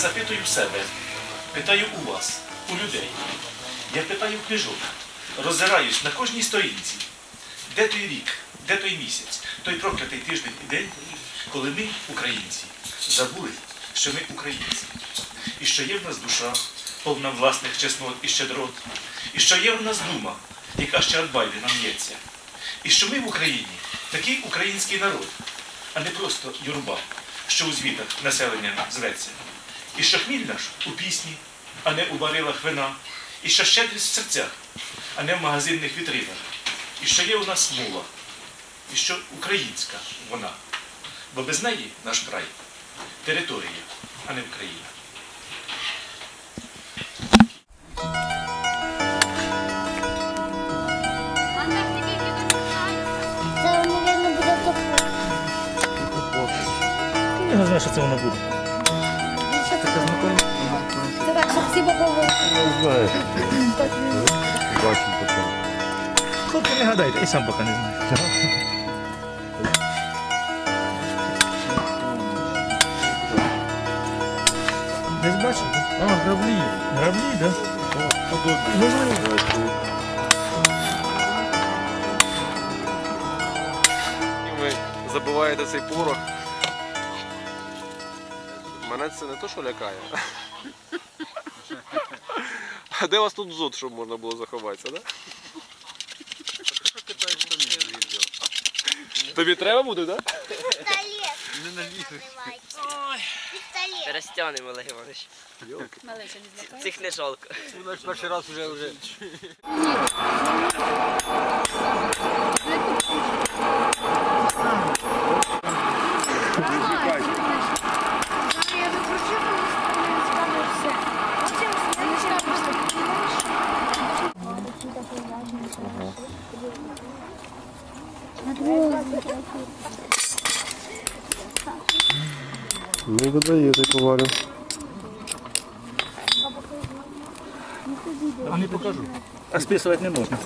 запитую себе, питаю у вас, у людей. Я питаю книжок, роззираюсь на кожній сторінці. Де той рік, де той місяць, той проклятий тиждень і день, коли ми, українці, забули, що ми українці, і що є в нас душа, повна власних чеснот і щедрот, і що є в нас дума, яка ще від байди нам ється, і що ми в Україні такий український народ, а не просто юрба, що у звітах населення зветься, і що хміль наш у пісні, а не у барилах вина, і що щедрість в серцях, а не в магазинних вітринах, і що є у нас мова, і що українська вона, бо без неї наш край територія, а не Україна. Це, мабуть, буде. Я не знаю, що це воно буде. Це так, щоб всі попробували. Знаєш, бачимо потім. Хлопці не гадайте, я сам поки не знаю. Десь бачив? А, граблі. Граблі, так? І ви забиваєте цей порох. Мене це не то, що лякає. А де у вас тут зод, щоб можна було заховатися, так? Тобі треба буде, так? Пістолет. Не Пістолет. Перестяни, Олег Іванович. Цих не жалко. Перший раз вже вже. Я закручу, коли спадає все. Потім я починаю просто Ну, видає, ти ковалю. А не покажу. А списувати не можна.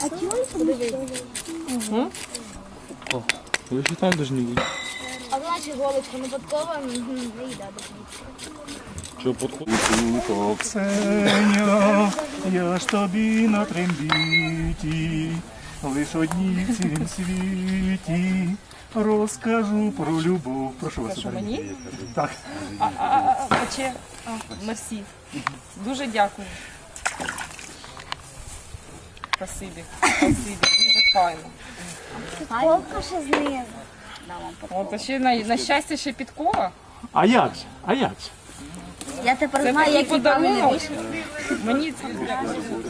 А чого Ви ж там должны бути. А значить голочка не подкова, не їда до кінця. Що, подходить? Ксеня, я ж тобі на трембіті, лиш одній в цім світі розкажу про любов. Прошу вас. Що мені? Так. А, а, а, а, мерсі. Дуже дякую. Спасибі. Спасибі. Дуже файно. Колка ще знизу. От ще на, на щастя ще підкова. А як же? А як же? Я тепер Це знаю, такий які пани подарунок. Мені це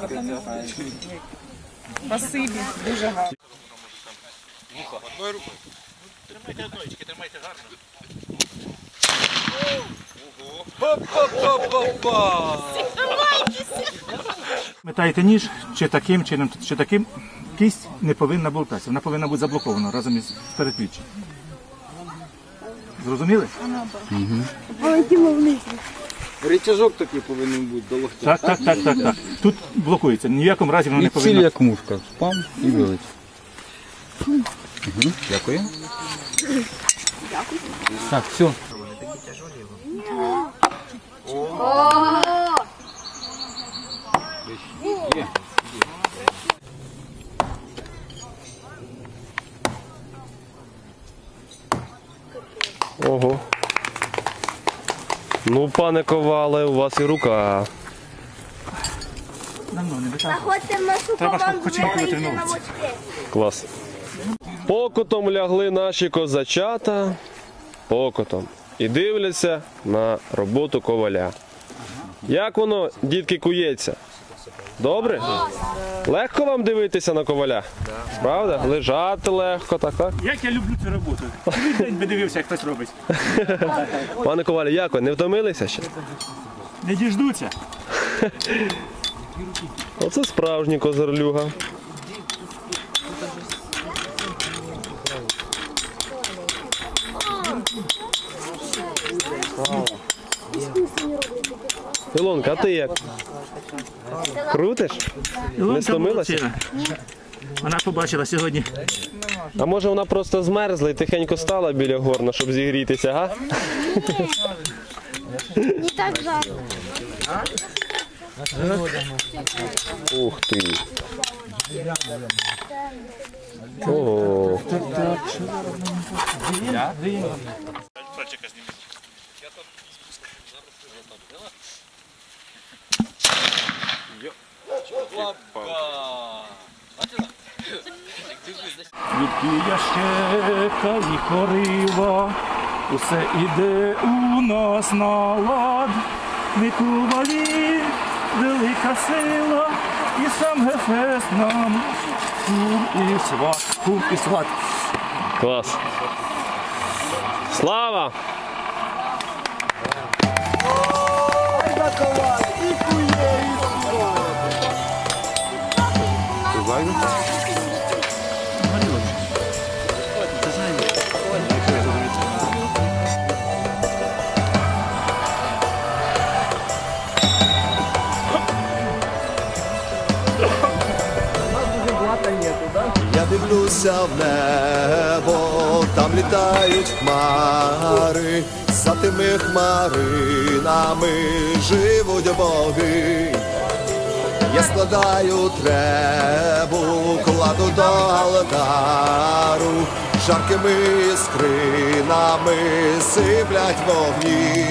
запам'ятаю. Спасибі. Дуже гарно. Тримайте одночки, тримайте гарно. Метаєте ніж, чи таким чином, чи таким, кість не повинна болтатися. Вона повинна бути заблокована разом із передпліччям. Зрозуміли? Речажок такий повинен бути до локтя. Так, так, так, так, так. Тут блокується. Ні в якому разі воно не І ціль як мушка. Спам і вилить. Угу. Дякую. Так, все. Ого. Ну, пане ковале, у вас і рука. Давно не нашу Треба ж хоч інколи тренуватися. Клас. Покотом лягли наші козачата. Покотом. І дивляться на роботу коваля. Як воно, дітки, кується? Добре? Легко вам дивитися на коваля? Правда? Лежати легко, так, так? Як я люблю цю роботу. День би дивився, як хтось робить. Пане ковалю, як ви, не втомилися ще? Не діждуться. Оце справжній козарлюга. Ілонка, а ти як? Крутиш? Не стомилася? Вона побачила сьогодні. А може вона просто змерзла і тихенько стала біля горна, щоб зігрітися, га? Не так жарко. Ух ти. Ого. Від ящека і корива, усе іде у нас на лад. Миколаї, велика сила, і сам Гефест нам кум і сват, кум і сват. Клас. Слава! Я дивлюся в небо, там літають хмари, за тими хмаринами живуть боги. Я складаю требу, кладу до алтару, жаркими скринами сиплять вогні.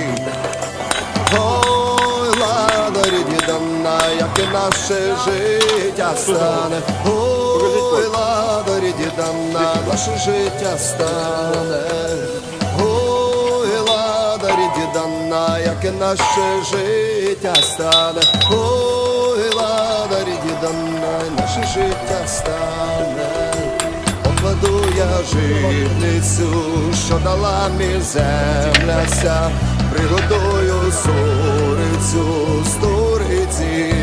Ой, ладарі дідана, яке наше життя стане. Ой, ладарі дідана, наше життя стане. Ой, ладарі дідана, яке наше життя стане. Ой, ладарі дідана, наше житницю, що дала мені земляся, приготую сурицю з туриці,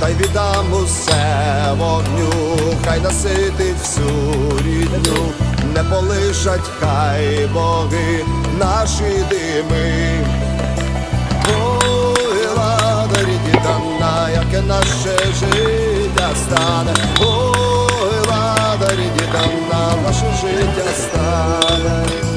та й віддам усе вогню, хай наситить всю рідню, не полишать хай боги наші дими. Ой, ладарі дідана, яке наше життя стане. Наше життя стане.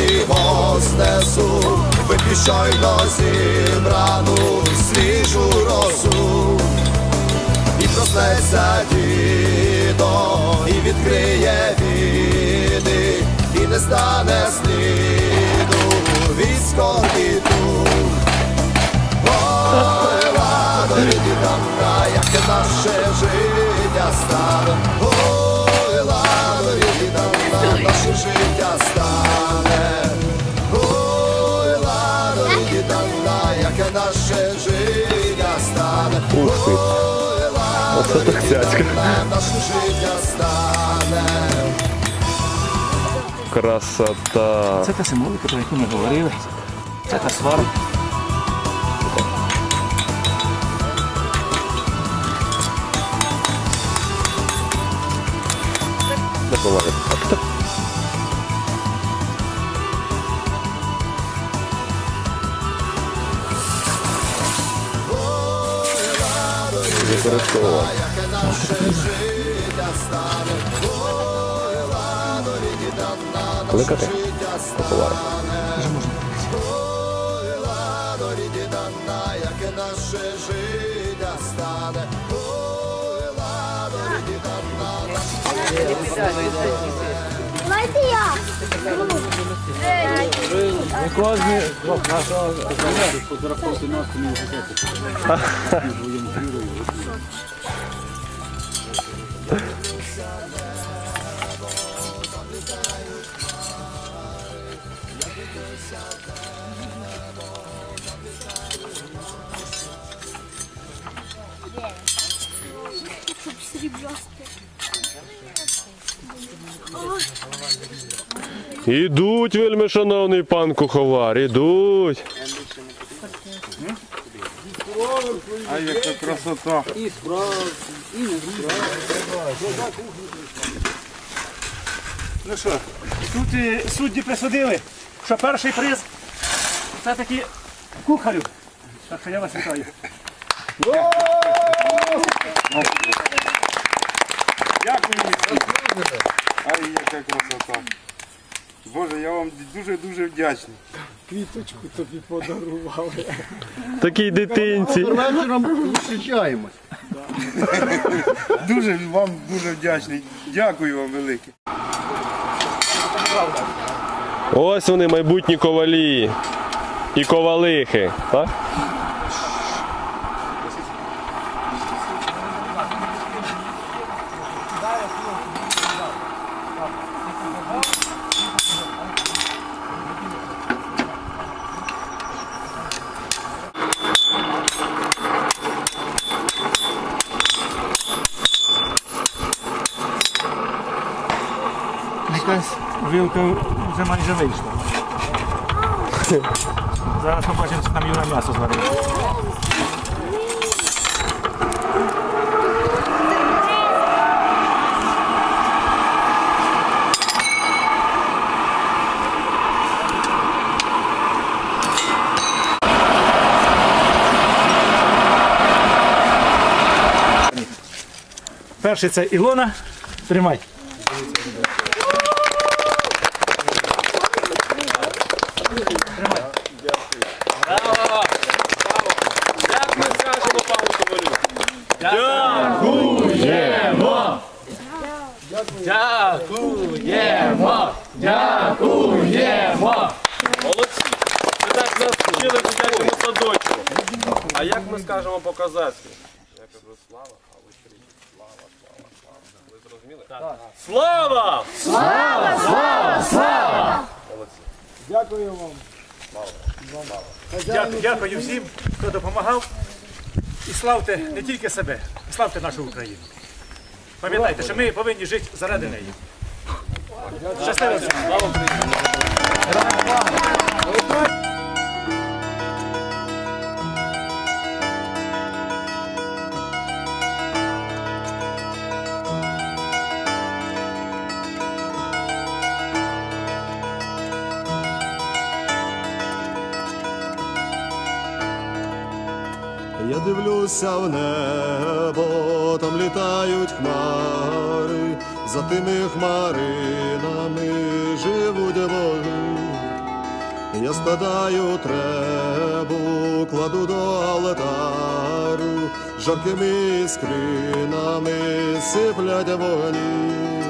Спасі вознесу, вип'ю щойно зібрану свіжу росу, і проснеться дідо, і відкриє віди, і не стане сліду військо діду. Ой, ладарі дідана, яке наше життя стане. Ой, ладарі Ух ти. Оце так цяцька. Красота. Це та символика, про яку ми говорили. Це та свара. Допомагає. Використовувати. Яке наше життя стане. Ой, дідана, Кликати? дідана, яке наше життя стане. Ой, ладарі дідана, наше Давайте я. Ідуть, вельми шановний пан куховар, ідуть. А яка красота. Ну що, тут е, судді присудили, що перший приз це таки кухарю. Так що я вас вітаю. Дякую. Ай, яка красота. Боже, я вам дуже-дуже вдячний. Квіточку тобі подарували. Такій дитинці. Вечором зустрічаємось. Дуже вам дуже вдячний. Дякую вам велике. Ось вони, майбутні ковалі. І ковалихи. Так? Якась вилка вже майже вийшла. Зараз побачимо, чи там Юра м'ясо зварить. Перший це Ілона. Тримай. Як ми скажемо пану ковалю? Молодці. Це так нас вчили в дитячому садочку. А як ми скажемо по-казацьки? Я кажу слава, а ви кричите слава, слава, слава. Ви зрозуміли? Так. Слава! Дякую, дякую всім, хто допомагав. І славте не тільки себе, славте нашу Україну. Пам'ятайте, що ми повинні жити заради неї. Щасливо Я дивлюся в небо, там літають хмари, за тими хмаринами живуть боги. Я складаю требу, кладу до алтару, жаркими скринами сиплять вогні.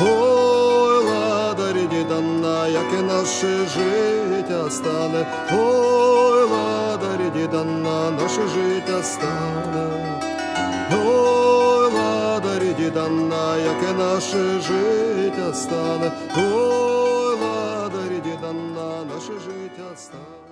Ой, ладарі дідана, яке наше життя стане, ой, ладарі дідана, наше життя стане, ой, ладарі дідана, яке наше життя стане, ой, ладарі дідана, наше життя стане.